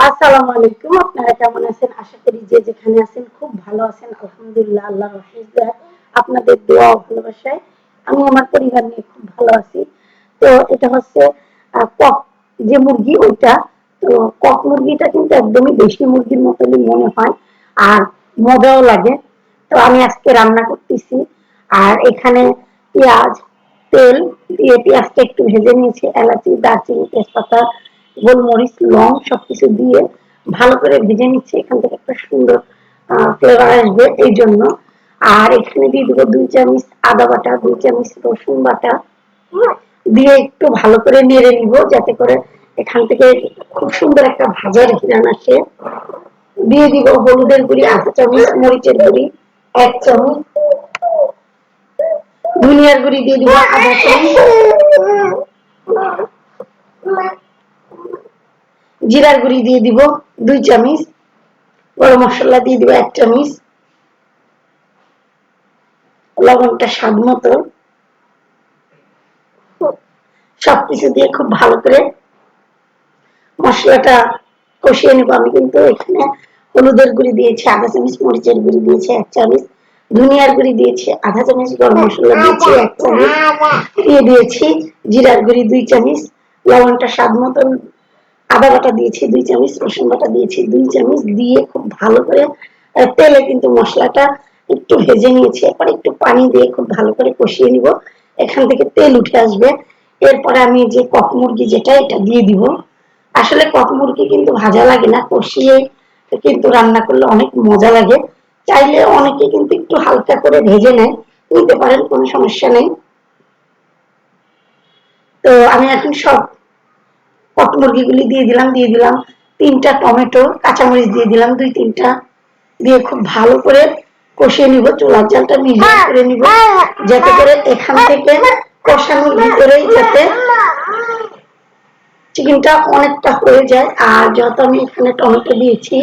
আসসালামু আলাইকুম, আপনারা কেমন আছেন? আশা করি যে যেখানে আছেন খুব ভালো আছেন। আলহামদুলিল্লাহ আল্লাহ রহিস আপনাদের দোয়া ভালোবাসায় আমি আমার পরিবার নিয়ে খুব ভালো আছি। তো এটা হচ্ছে কক যে মুরগি, ওইটা। তো কক মুরগিটা কিন্তু একদমই দেশি মুরগির মতনই মনে হয় আর মজাও লাগে। তো আমি আজকে রান্না করতেছি আর এখানে পেঁয়াজ, তেল দিয়ে পেঁয়াজটা একটু ভেজে নিয়েছি, এলাচি, দারচিনি, তেজপাতা গোলমরিচ, লং সবকিছু দিয়ে ভালো করে ভেজে নিচ্ছি। এখান থেকে একটা সুন্দর ফ্লেভার আসবে এই জন্য। আর এখানে দিয়ে দেবো দুই চামচ আদা বাটা, দুই চামচ রসুন বাটা দিয়ে একটু ভালো করে নেড়ে নিব যাতে করে এখান থেকে খুব সুন্দর একটা ভাজার ঘিরান আসে। দিয়ে দিব হলুদের গুঁড়ি, আধা চামচ মরিচের গুঁড়ি, এক চামচ ধনিয়ার গুঁড়ি দিয়ে দিব আধা চামচ। জিরার গুঁড়ি দিয়ে দিব, দুই চামচ। গরম মশলা দিয়ে দিব এক চামচ। লবণটা স্বাদ মতো। সবকিছু দিয়ে খুব ভালো করে মশলাটা কষিয়ে নেব। আমি কিন্তু এখানে হলুদের গুঁড়ি দিয়েছি, আধা চামচ মরিচের গুঁড়ি দিয়েছি, এক চামচ। ধনিয়ার গুঁড়ি দিয়েছি, আধা চামচ গরম মশলা দিয়েছি, এক চামচ। দিয়ে দিয়েছি জিরার গুঁড়ি, দুই চামচ। লবণটা স্বাদ মতন আদা বাটা দিয়েছি, দুই চামচ রসুন বাটা দিয়েছি, দুই চামচ দিয়ে খুব ভালো করে তেলে কিন্তু মশলাটা একটু ভেজে নিয়েছি। এরপর একটু পানি দিয়ে খুব ভালো করে কষিয়ে নিব। এখান থেকে তেল উঠে আসবে। এরপরে আমি যে কক মুরগি যেটা, এটা দিয়ে দিব। আসলে কক মুরগি কিন্তু ভাজা লাগে না, কষিয়ে কিন্তু রান্না করলে অনেক মজা লাগে। চাইলে অনেকে কিন্তু একটু হালকা করে ভেজে নেয়, নিতে পারেন, কোনো সমস্যা নেই। তো আমি এখন সব পট মুরগিগুলি দিয়ে দিলাম দিয়ে দিলাম তিনটা টমেটো কাঁচামরিচ দিয়ে দিলাম দুই তিনটা। দিয়ে খুব ভালো করে কষিয়ে নিব চুলার জালটা মিডিয়াম করে নিব যাতে করে এখান থেকে কষানোর ভিতরেই যাতে চিকেনটা অনেকটা হয়ে যায়। আর যত আমি এখানে টমেটো দিয়েছি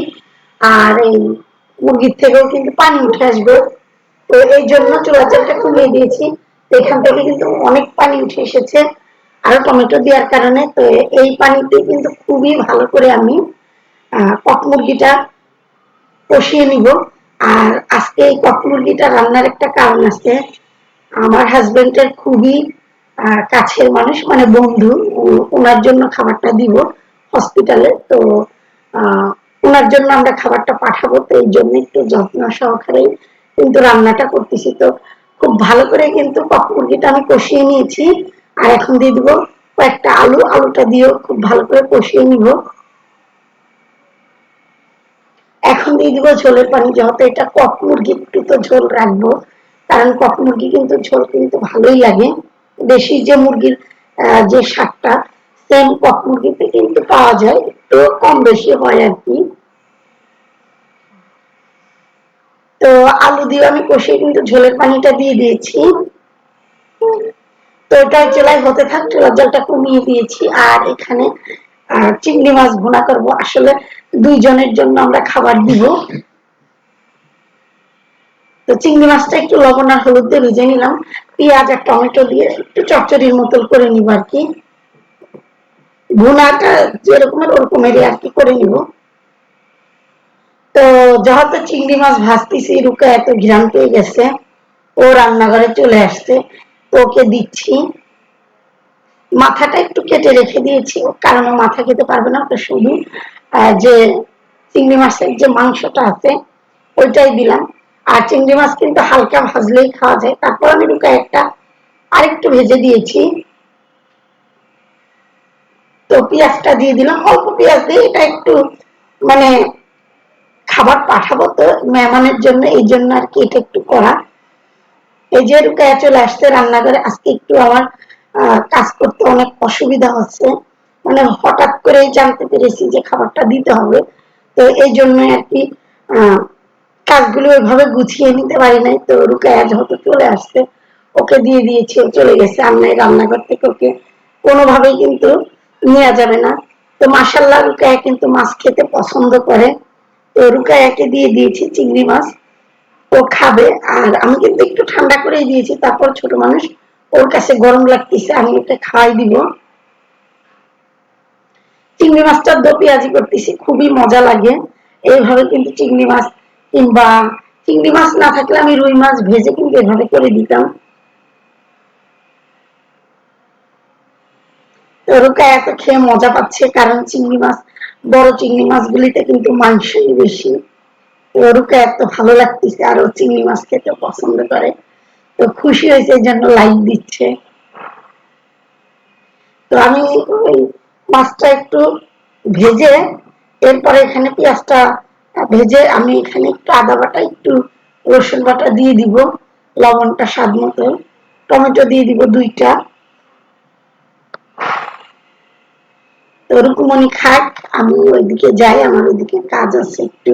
আর এই মুরগির থেকেও কিন্তু পানি উঠে আসবে। তো এই জন্য চুলা চালটা কমিয়ে দিয়েছি। এখান থেকে কিন্তু অনেক পানি উঠে এসেছে। আরও টমেটো দেওয়ার কারণে, তো এই পানিতে কিন্তু খুবই ভালো করে আমি কক মুরগিটা কষিয়ে নিব। আর আজকে এই কক মুরগিটা রান্নার একটা কারণ আছে। আমার হাজবেন্ডের খুবই কাছের মানুষ মানে বন্ধু ওনার জন্য খাবারটা দিব হসপিটালে তো ওনার জন্য আমরা খাবারটা পাঠাবো, তো এই জন্য একটু যত্ন সহকারে কিন্তু রান্নাটা করতেছি। তো খুব ভালো করে কিন্তু কক মুরগিটা আমি কষিয়ে নিয়েছি। আর এখন দিয়ে দিব, কয়েকটা আলু, আলুটা দিয়েও খুব ভালো করে কষিয়ে নিব। এখন দিয়ে দিব ঝোলের পানি, যেহেতু এটা কক মুরগি, একটু তো ঝোল রাখব। কারণ কক মুরগি কিন্তু ঝোল কিন্তু ভালোই লাগে। দেশি যে মুরগির যে শাকটা সেম কক মুরগিতে কিন্তু পাওয়া যায়, একটু কম বেশি হয় আর কি। তো আলু দিয়ে আমি কষিয়ে কিন্তু ঝোলের পানিটা দিয়ে দিয়েছি। তো এটা চুলাই হতে থাক চুলার জলটা কমিয়ে দিয়েছি। আর এখানে চিংড়ি মাছ ভুনা করব। আসলে দুইজনের জন্য আমরা খাবার দিব। তো চিংড়ি মাছটা একটু লবণ আর হলুদ দিয়ে ভেজে নিলাম। পেঁয়াজ আর টমেটো দিয়ে একটু চচ্চড়ির মতন করে নিব আর কি। ভুনাটা যেরকমের ওরকমেরই আর কি করে নিব। তো যেহেতু চিংড়ি মাছ ভাজতেছি, রুকা এত ঘিরান পেয়ে গেছে, ও রান্নাঘরে চলে আসছে। তো ওকে দিচ্ছি। মাথাটা একটু কেটে রেখে দিয়েছি, কারণ মাথা খেতে পারবে না ওকে শুধু যে চিংড়ি মাছের যে মাংসটা আছে, ওইটাই দিলাম। আর চিংড়ি মাছ কিন্তু হালকা ভাজলেই খাওয়া যায়। তারপর আমি রুকা একটা আরেকটু ভেজে দিয়েছি। তো পেঁয়াজটা দিয়ে দিলাম। অল্প পেঁয়াজ দিয়ে এটা একটু মানে খাবার পাঠাবো তো মেহমানের জন্য, এই জন্য আর কি এটা একটু করা। এই যে রুকায়া চলে আসছে রান্নাঘরে, আজকে একটু আমার কাজ করতে অনেক অসুবিধা হচ্ছে। মানে হঠাৎ করে জানতে পেরেছি যে খাবারটা দিতে হবে। তো এই জন্য আর কি কাজগুলো ওইভাবে গুছিয়ে নিতে পারি নাই। তো রুকায়া যেহেতু চলে আসছে, ওকে দিয়ে দিয়েছি চলে গেছে আমি রান্নাঘর থেকে ওকে। কোনোভাবেই কিন্তু নেওয়া যাবে না। তো মাসাল্লাহ রুকায়া কিন্তু মাছ খেতে পছন্দ করে। তো রুকায়াকে দিয়ে দিয়েছি চিংড়ি মাছ। ও খাবে, আর আমি কিন্তু একটু ঠান্ডা করে দিয়েছি, তারপর ছোট মানুষ ওর কাছে গরম লাগতেছে, আমি ওকে খাওয়াই দিব। চিংড়ি মাছটা দো পেঁয়াজি করতেছি, খুবই মজা লাগে। এইভাবে কিন্তু চিংড়ি মাছ কিংবা চিংড়ি মাছ না থাকলে আমি রুই মাছ ভেজে কিন্তু এভাবে করে দিতাম। রুকা এত খেয়ে মজা পাচ্ছে, কারণ চিংড়ি মাছ, বড় চিংড়ি মাছগুলিতে কিন্তু মাংসই বেশি। রুকা এত ভালো লাগতেছে, আর ও চিংড়ি মাছ খেতে পছন্দ করে। তো খুশি হয়েছে, এই জন্য লাইক দিচ্ছে। তো আমি ওই মাছটা একটু ভেজে, এরপরে এখানে পেঁয়াজটা ভেজে আমি এখানে একটু আদা বাটা, একটু রসুন বাটা দিয়ে দিব, লবণটা স্বাদ মতো। টমেটো দিয়ে দিব দুইটা। তো রুকুমণি খাক, আমি ওইদিকে যাই, আমার ওইদিকে কাজ আছে একটু।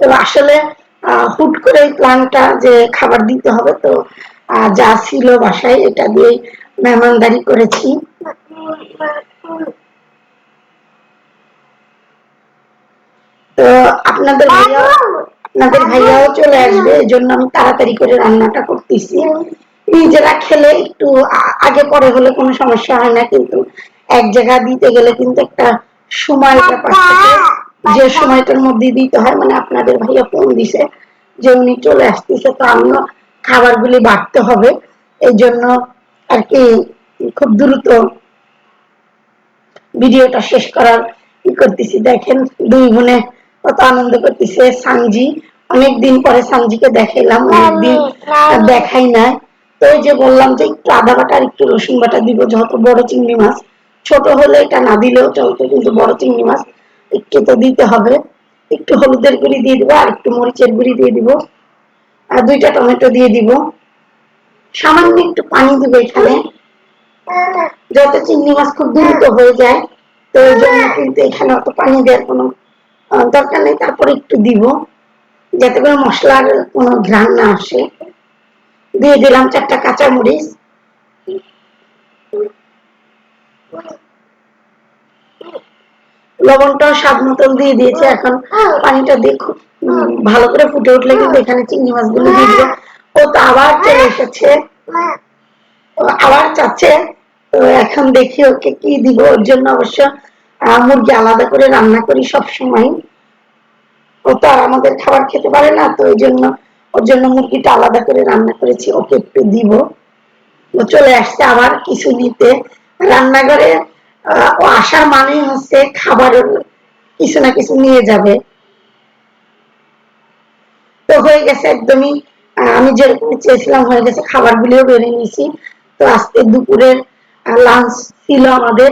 তো আসলে হুট করে প্ল্যানটা যে খাবার দিতে হবে, তো যা ছিল বাসায় এটা দিয়ে মেহমানদারি করেছি। তো আপনাদের আপনাদের ভাইয়াও চলে আসবে এই জন্য আমি তাড়াতাড়ি করে রান্নাটা করতেছি। নিজেরা খেলে একটু আগে পরে হলে কোনো সমস্যা হয় না, কিন্তু এক জায়গা দিতে গেলে কিন্তু একটা সময় ব্যাপার থাকে। যে সময়টার মধ্যে দিতে হয় মানে আপনাদের ভাইয়া ফোন দিছে যে উনি চলে আসতেছে তো আমিও খাবারগুলি বাড়তে হবে। এই জন্য আর কি খুব দ্রুত ভিডিওটা শেষ করার ই করতেছি। দেখেন দুই বোনে কত আনন্দ করতেছে। সানজি অনেকদিন পরে সানজিকে দেখাইলাম অনেকদিন দেখাই না তো ওই যে বললাম যে একটু আদা বাটা আর একটু রসুন বাটা দিব যত বড় চিংড়ি মাছ। ছোট হলে এটা না দিলেও চলতো কিন্তু বড় চিংড়ি মাছ একটু তো দিতে হবে। একটু হলুদের গুঁড়ি দিয়ে দিব, আর একটু মরিচের গুঁড়ি দিয়ে দিব। আর দুইটা টমেটো দিয়ে দিব। সামান্য একটু পানি দিব এখানে। যত চিংড়ি মাছ খুব দ্রুত হয়ে যায়। তো ওই জন্য কিন্তু এখানে অত পানি দেওয়ার কোনো দরকার নেই। তারপরে একটু দিব। যাতে করে মশলার কোনো ঘ্রাণ না আসে। দিয়ে দিলাম চারটা কাঁচা মরিচ লবণটাও স্বাদ মতন দিয়ে দিয়েছে, এখন পানিটা দিয়ে খুব ভালো করে ফুটে উঠলে কিন্তু এখানে চিংড়ি মাছগুলো দিয়ে দিবে। ও তো আবার চলে এসেছে। আবার চাচ্ছে। এখন দেখি ওকে কি দিব। ওর জন্য অবশ্য মুরগি আলাদা করে রান্না করি সব সময় ও তো আর আমাদের খাবার খেতে পারে না, তো ওই জন্য ওর জন্য মুরগিটা আলাদা করে রান্না করেছি, ওকে একটু দিব। ও চলে আসছে আবার কিছু নিতে। রান্নাঘরে আসার মানে হচ্ছে খাবার কিছু না কিছু নিয়ে যাবে। তো হয়ে গেছে একদমই আমি যেরকম চেয়েছিলাম হয়ে গেছে, খাবারগুলিও বেড়ে নিয়েছি। তো আজকে দুপুরের লাঞ্চ ছিল আমাদের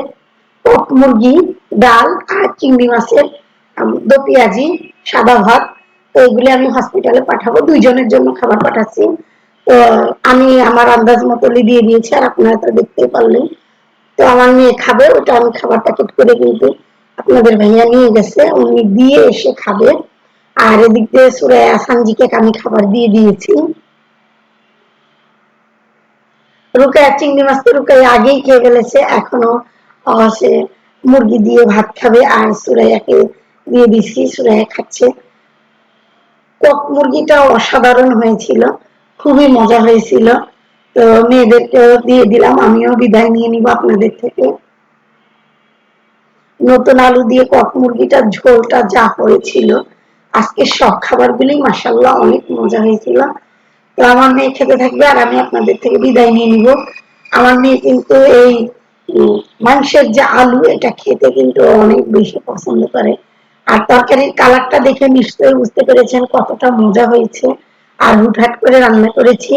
পক মুরগি, ডাল আর চিংড়ি মাছের দো পেঁয়াজি, সাদা ভাত। তো এগুলি আমি হসপিটালে পাঠাবো, দুইজনের জন্য খাবার পাঠাচ্ছি। তো আমি আমার আন্দাজ মতো দিয়ে দিয়েছি, আর আপনারা তো দেখতেই পারলেন। তো আমার মেয়ে খাবে, ওটা আমি খাবার প্যাকেট করে কিন্তু আপনাদের ভাইয়া নিয়ে গেছে, উনি দিয়ে এসে খাবে। আর এদিক দিয়ে সুরায়া সানজিকে আমি খাবার দিয়ে দিয়েছি। রুকায় চিংড়ি মাছ তো রুকায় আগেই খেয়ে ফেলেছে, এখনও সে মুরগি দিয়ে ভাত খাবে আর সুরাইয়াকে দিয়ে দিছি, সুরাইয়া খাচ্ছে। কক মুরগিটা অসাধারণ হয়েছিল, খুবই মজা হয়েছিল। তো মেয়েদেরকেও দিয়ে দিলাম, আমিও বিদায় নিয়ে নিব আপনাদের থেকে। নতুন আলু দিয়ে কক মুরগিটার ঝোলটা যা হয়েছিল। আজকে সব খাবারগুলি মাসাল্লাহ অনেক মজা হয়েছিল। তো আমার মেয়ে খেতে থাকবে আর আমি আপনাদের থেকে বিদায় নিয়ে নিব। আমার মেয়ে কিন্তু এই মাংসের যে আলু, এটা খেতে কিন্তু অনেক বেশি পছন্দ করে। আর তরকারির কালারটা দেখে নিশ্চয়ই বুঝতে পেরেছেন কতটা মজা হয়েছে। আর হুটহাট করে রান্না করেছি।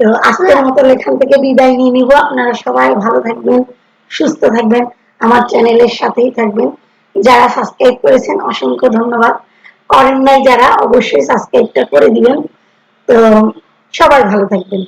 তো আজকের মতো এখান থেকে বিদায় নিয়ে নিব। আপনারা সবাই ভালো থাকবেন সুস্থ থাকবেন আমার চ্যানেলের সাথেই থাকবেন। যারা সাবস্ক্রাইব করেছেন অসংখ্য ধন্যবাদ। করেন নাই যারা অবশ্যই সাবস্ক্রাইবটা করে দিবেন। তো সবাই ভালো থাকবেন।